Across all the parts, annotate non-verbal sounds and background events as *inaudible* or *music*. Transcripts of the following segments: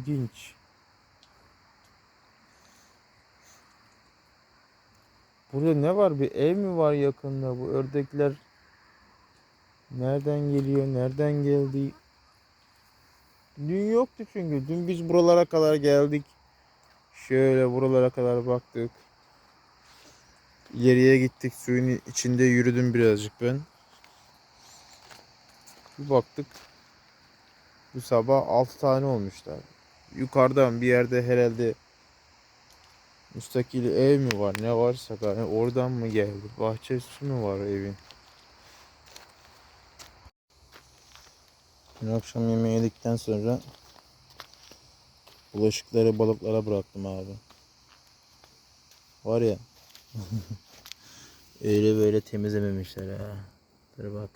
İlginç. Burada ne var? Bir ev mi var yakında? Bu ördekler nereden geliyor? Nereden geldi? Dün yoktu çünkü. Dün biz buralara kadar geldik. Şöyle buralara kadar baktık. İleriye gittik. Suyun içinde yürüdüm birazcık ben. Bir baktık. Bu sabah 6 tane olmuşlar. Yukarıdan bir yerde herhalde müstakil ev mi var ne varsa yani oradan mı geldi? Bahçesi mi var evin? Dün akşam yemeği yedikten sonra bulaşıkları balıklara bıraktım abi. Var ya *laughs* öyle böyle temizlememişler ha. Dur bak.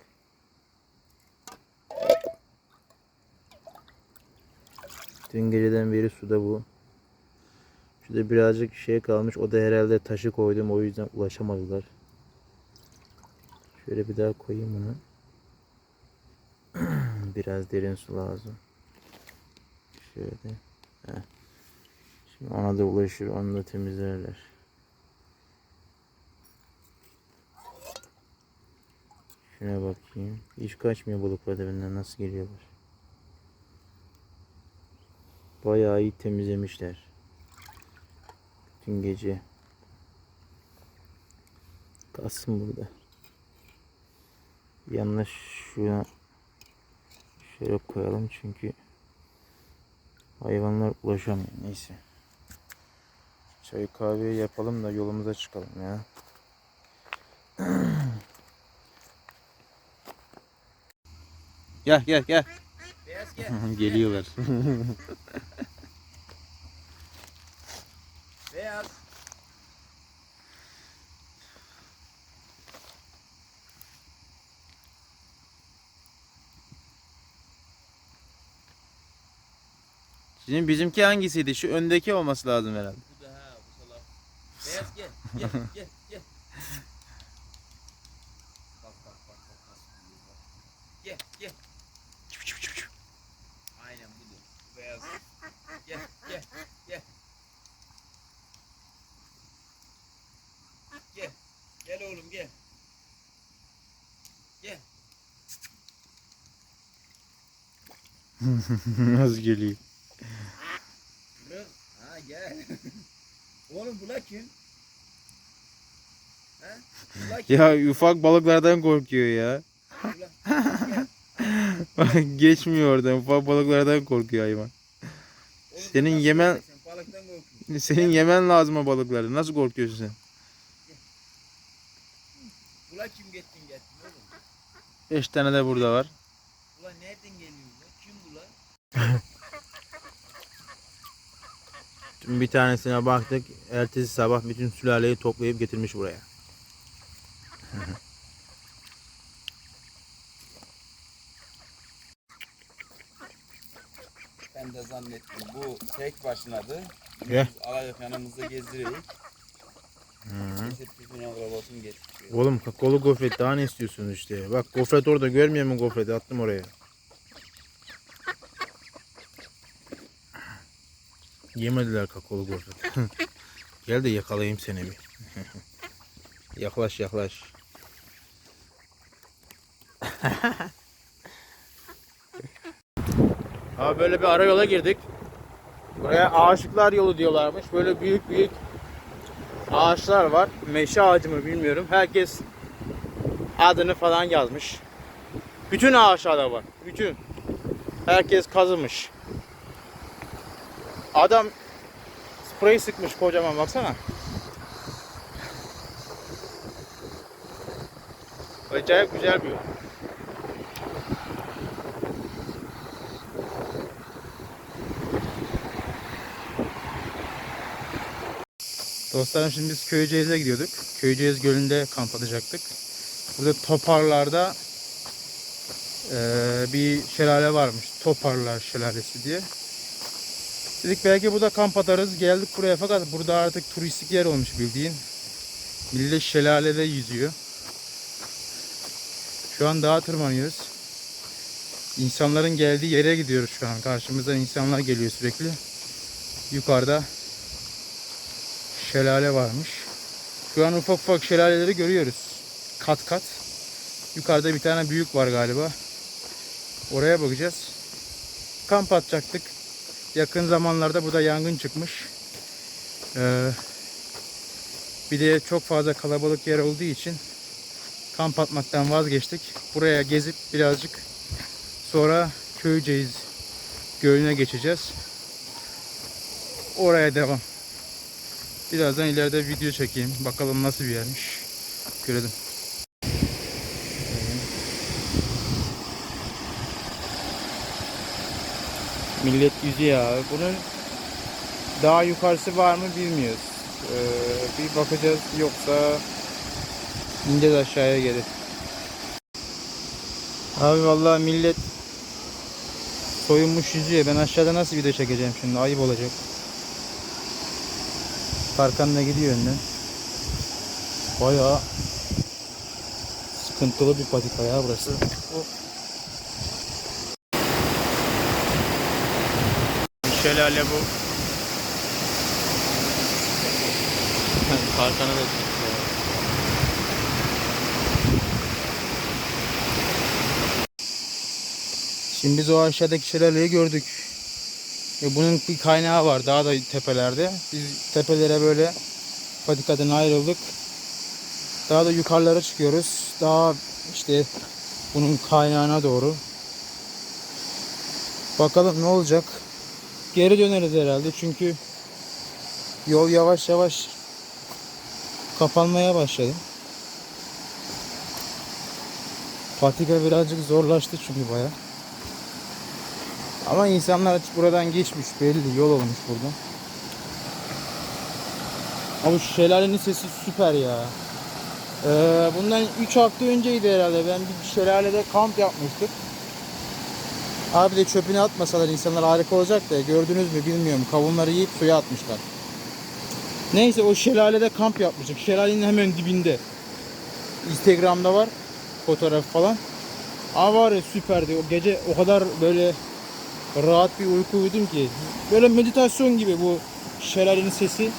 Dün geceden beri suda bu. Şurada birazcık şey kalmış. O da herhalde taşı koydum. O yüzden ulaşamadılar. Şöyle bir daha koyayım bunu. *clears throat* Biraz derin su lazım. Şöyle. Heh. Şimdi ona da ulaşır. Onu da temizlerler. Şuna bakayım. Hiç kaçmıyor balıklar evinden. Nasıl geliyorlar? Bayağı iyi temizlemişler. Bütün gece. Kalsın burada. Yanlış şuna şöyle koyalım çünkü hayvanlar ulaşamıyor. Neyse. Çay kahve yapalım da yolumuza çıkalım ya. *clears throat* gel gel gel. Gel. *laughs* Geliyorlar. *laughs* Beyaz. Şimdi bizimki hangisiydi? Şu öndeki olması lazım herhalde. Bu da ha bu salak. Beyaz gel. Gel gel gel. Bak bak bak bak. Gel gel. Aynen budur. Bu beyaz. Gel gel gel. Gel. Gel oğlum gel. Gel. *laughs* Nasıl geliyor? Bırak. Ha gel. oğlum bu la kim? Ha? Bu la kim? Ya ufak balıklardan korkuyor ya. Bu la-. *laughs* Geçmiyor oradan. Ufak balıklardan korkuyor hayvan. Oğlum Senin yemen- Sen balıktan korkuyorsun. Senin yemen lazım o balıkları. Nasıl korkuyorsun sen? Ula kim gittin gittin oğlum? Beş tane de burada var. Ula nereden geliyor ula? Kim bu la? Dün *laughs* bir tanesine baktık. Ertesi sabah bütün sülaleyi toplayıp getirmiş buraya. *laughs* Ben de zannettim bu tek başınadı. Biz alayıp yanımızda getirmiş. Oğlum kakaolu gofret daha ne istiyorsunuz işte. Bak gofret orada görmüyor musun gofreti? Attım oraya. Yemediler kakaolu gofret. *laughs* Gel de yakalayayım seni bir. *laughs* yaklaş yaklaş. *laughs* Abi böyle bir ara yola girdik. Buraya aşıklar yolu diyorlarmış. Böyle büyük büyük ağaçlar var. Meşe ağacı mı bilmiyorum. Herkes adını falan yazmış. Bütün ağaçlarda var. Bütün. Herkes kazımış. Adam sprey sıkmış kocaman baksana. Acayip güzel bir yol. Dostlarım şimdi biz Köyceğiz'e gidiyorduk. Köyceğiz Gölü'nde kamp atacaktık. Burada Toparlar'da eee, bir şelale varmış. Toparlar Şelalesi diye. Dedik belki burada kamp atarız. Geldik buraya fakat burada artık turistik yer olmuş bildiğin. Millet şelalede yüzüyor. Şu an dağa tırmanıyoruz. İnsanların geldiği yere gidiyoruz şu an. Karşımıza insanlar geliyor sürekli. Yukarıda şelale varmış. Şu an ufak ufak şelaleleri görüyoruz. Kat kat. Yukarıda bir tane büyük var galiba. Oraya bakacağız. Kamp atacaktık. Yakın zamanlarda burada yangın çıkmış. Ee, bir de çok fazla kalabalık yer olduğu için kamp atmaktan vazgeçtik. Buraya gezip birazcık sonra Köyceğiz Gölü'ne geçeceğiz. Oraya devam. Birazdan ileride video çekeyim. Bakalım nasıl bir yermiş. Görelim. Millet yüzüyor abi. Bunun daha yukarısı var mı bilmiyoruz. Ee, bir bakacağız yoksa ineceğiz aşağıya gelir. Abi vallahi millet soyunmuş yüzüyor. Ben aşağıda nasıl video çekeceğim şimdi? Ayıp olacak. Tarkan da gidiyor önden. Bayağı sıkıntılı bir patika ya burası. Hop. Şelale bu. Tarkan'a da. Şimdi biz o aşağıdaki şelaleyi gördük. E bunun bir kaynağı var daha da tepelerde. Biz tepelere böyle patikadan ayrıldık. Daha da yukarılara çıkıyoruz. Daha işte bunun kaynağına doğru. Bakalım ne olacak. Geri döneriz herhalde çünkü yol yavaş yavaş kapanmaya başladı. Patika birazcık zorlaştı çünkü baya. Ama insanlar buradan geçmiş belli yol olmuş buradan. Ama şu şelalenin sesi süper ya. Ee, bundan 3 hafta önceydi herhalde. Ben bir şelalede kamp yapmıştık. Abi de çöpünü atmasalar insanlar harika olacak da gördünüz mü bilmiyorum. Kavunları yiyip suya atmışlar. Neyse o şelalede kamp yapmıştık. Şelalenin hemen dibinde. Instagram'da var fotoğraf falan. Ama var ya süperdi. O gece o kadar böyle rahat bir uyku uyudum ki. Böyle meditasyon gibi bu şelalenin sesi.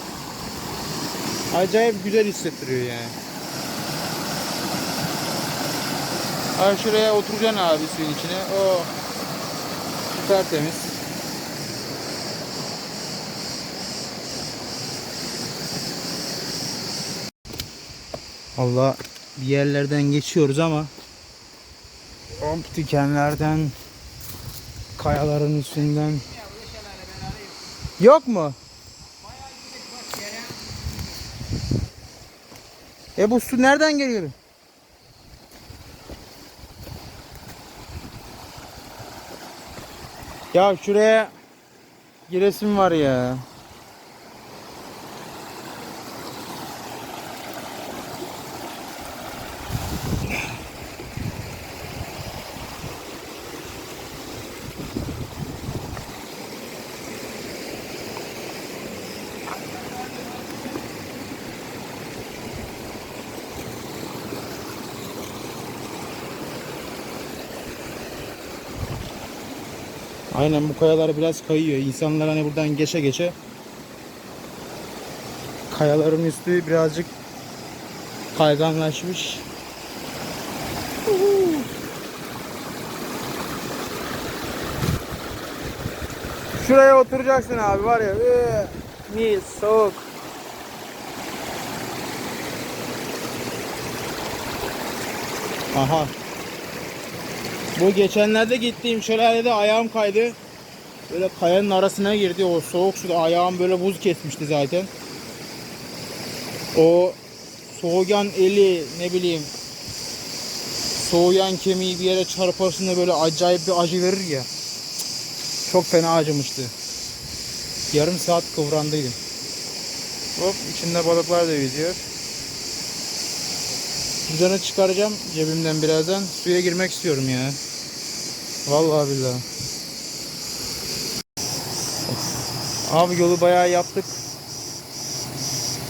Acayip güzel hissettiriyor yani. Abi şuraya oturacaksın abi suyun içine. O tertemiz. Allah bir yerlerden geçiyoruz ama Hop dikenlerden kayaların üstünden Yok mu? E bu su nereden geliyor? Ya şuraya giresim var ya. Aynen bu kayalar biraz kayıyor. İnsanlar hani buradan geçe geçe kayaların üstü birazcık kayganlaşmış. Şuraya oturacaksın abi var ya. Ee, mis soğuk. Aha. Bu geçenlerde gittiğim şelalede ayağım kaydı. Böyle kayanın arasına girdi. O soğuk suda ayağım böyle buz kesmişti zaten. O soğuyan eli ne bileyim soğuyan kemiği bir yere çarparsın böyle acayip bir acı verir ya. Çok fena acımıştı. Yarım saat kıvrandıydım. Hop içinde balıklar da yüzüyor. Cüzdanı çıkaracağım cebimden birazdan. Suya girmek istiyorum ya. Vallahi billahi. Abi yolu bayağı yaptık.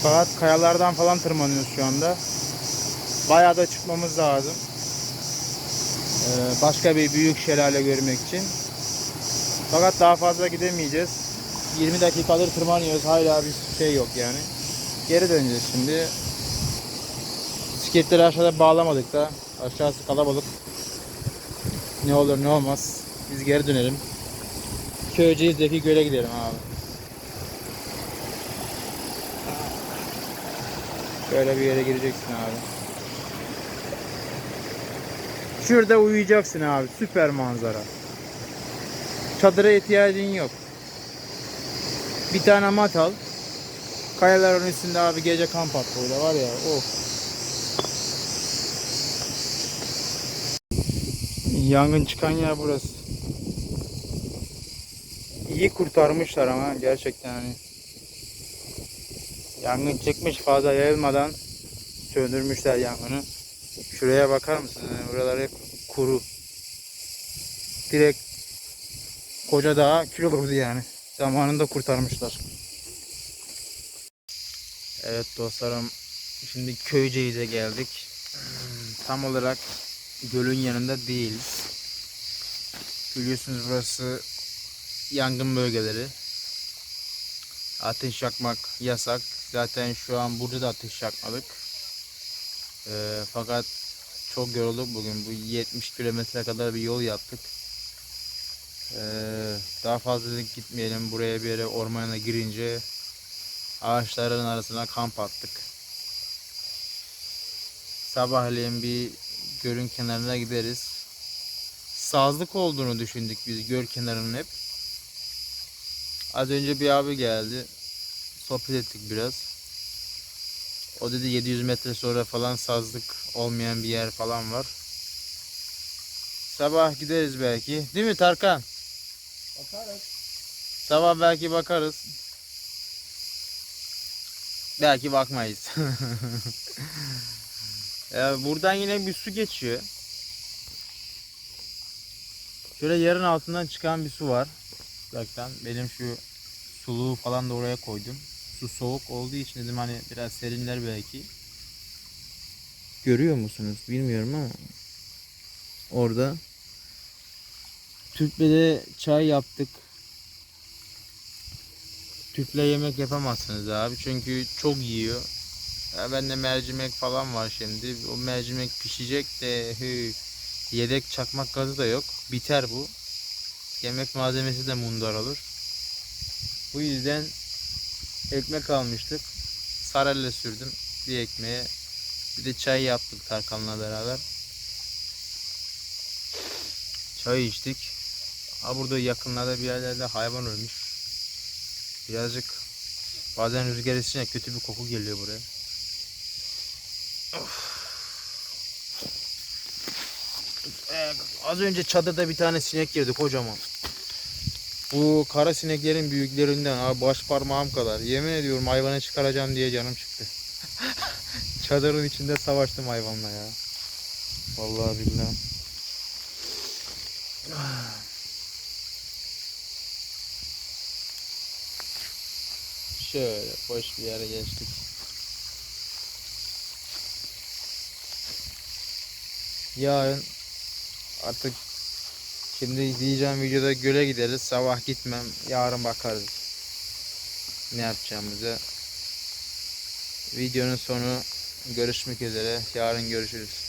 Fakat kayalardan falan tırmanıyoruz şu anda. Bayağı da çıkmamız lazım. Ee, başka bir büyük şelale görmek için. Fakat daha fazla gidemeyeceğiz. 20 dakikadır tırmanıyoruz. Hala bir şey yok yani. Geri döneceğiz şimdi. Bisikletleri aşağıda bağlamadık da. Aşağısı kalabalık. Ne olur ne olmaz. Biz geri dönelim. Köyceğiz'deki göle gidelim abi. Böyle bir yere gireceksin abi. Şurada uyuyacaksın abi. Süper manzara. Çadıra ihtiyacın yok. Bir tane mat al. Kayaların üstünde abi gece kamp at burada var ya. Of. Yangın çıkan yer burası. İyi kurtarmışlar ama gerçekten hani. Yangın çıkmış fazla yayılmadan söndürmüşler yangını. Şuraya bakar mısın? Yani buralar hep kuru. Direkt koca dağa kül olurdu yani. Zamanında kurtarmışlar. Evet dostlarım. Şimdi Köyceğiz'e geldik. Hmm, Tam olarak gölün yanında değiliz. Biliyorsunuz burası yangın bölgeleri. Ateş yakmak yasak. Zaten şu an burada da ateş yakmadık. Ee, fakat çok yorulduk bugün. Bu 70 kilometre kadar bir yol yaptık. Ee, daha fazla gitmeyelim. Buraya bir yere ormana girince ağaçların arasına kamp attık. Sabahleyin bir gölün kenarına gideriz. Sazlık olduğunu düşündük biz göl kenarının hep. Az önce bir abi geldi. Sohbet ettik biraz. O dedi 700 metre sonra falan sazlık olmayan bir yer falan var. Sabah gideriz belki. Değil mi Tarkan? Bakarız. Sabah belki bakarız. Belki bakmayız. *laughs* ya buradan yine bir su geçiyor. Şöyle yarın altından çıkan bir su var. Zaten benim şu suluğu falan da oraya koydum. Su soğuk olduğu için dedim hani biraz serinler belki. Görüyor musunuz bilmiyorum ama orada tüple çay yaptık. Tüple yemek yapamazsınız abi çünkü çok yiyor. Ya bende mercimek falan var şimdi. O mercimek pişecek de hü, yedek çakmak gazı da yok. Biter bu. Yemek malzemesi de mundar olur. Bu yüzden ekmek almıştık. Sarelle sürdüm bir ekmeğe. Bir de çay yaptık Tarkan'la beraber. Çay içtik. Ha burada yakınlarda bir yerlerde hayvan ölmüş. Birazcık bazen rüzgar esince kötü bir koku geliyor buraya. Ee, az önce çadırda bir tane sinek girdi kocaman. Bu kara sineklerin büyüklerinden abi baş parmağım kadar. Yemin ediyorum hayvanı çıkaracağım diye canım çıktı. *laughs* Çadırın içinde savaştım hayvanla ya. Vallahi billahi. *sighs* Şöyle boş bir yere geçtik. Yarın artık şimdi izleyeceğim videoda göle gideriz. Sabah gitmem. Yarın bakarız. Ne yapacağımıza. Videonun sonu görüşmek üzere. Yarın görüşürüz.